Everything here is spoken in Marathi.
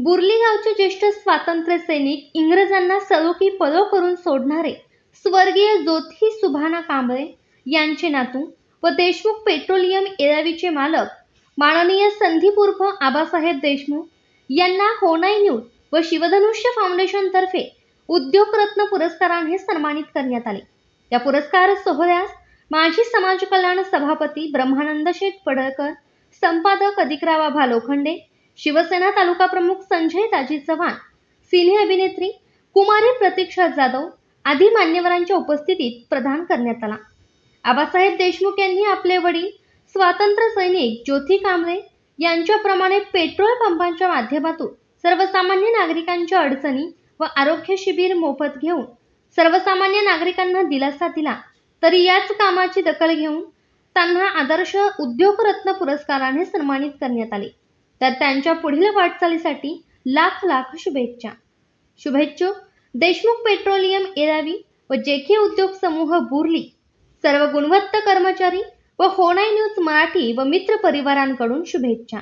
देशाचे ज्येष्ठ स्वातंत्र्य सैनिक इंग्रजांना सलोखी पलो करून सोडणारे स्वर्गीय ज्योती सुभाना कांबळे यांचे नातू व देशमुख पेट्रोलियम एरावीचे मालक माननीय संधीपूर्व आबासाहेब देशमुख यांना होनाई न्यूज व शिवधनुष्य फाउंडेशनतर्फे उद्योगरत्न पुरस्काराने सन्मानित करण्यात आले. या पुरस्कार सोहळ्यास माजी समाज कल्याण सभापती ब्रह्मानंद शेठ पडळकर संपादक अधिकरावा लोखंडे शिवसेना तालुका प्रमुख संजय दाजी चव्हाण सिने अभिनेत्री कुमारी प्रतीक्षा जाधव आदी मान्यवरांच्या उपस्थितीत प्रदान करण्यात आला. आबासाहेब देशमुख यांनी आपले वडील स्वातंत्र्य सैनिक ज्योती कांबळे यांच्याप्रमाणे पेट्रोल पंपांच्या माध्यमातून सर्वसामान्य नागरिकांच्या अडचणी व आरोग्य शिबिर मोफत घेऊन सर्वसामान्य नागरिकांना दिलासा दिला तरी याच कामाची दखल घेऊन त्यांना आदर्श उद्योगरत्न पुरस्काराने सन्मानित करण्यात आले. तर त्यांच्या पुढील वाटचालीसाठी लाख लाख शुभेच्छा. शुभेच्छुक देशमुख पेट्रोलियम एरावी व जेके उद्योग समूह बुरली सर्व गुणवत्ता कर्मचारी व होणाई न्यूज मराठी व मित्र परिवारांकडून शुभेच्छा.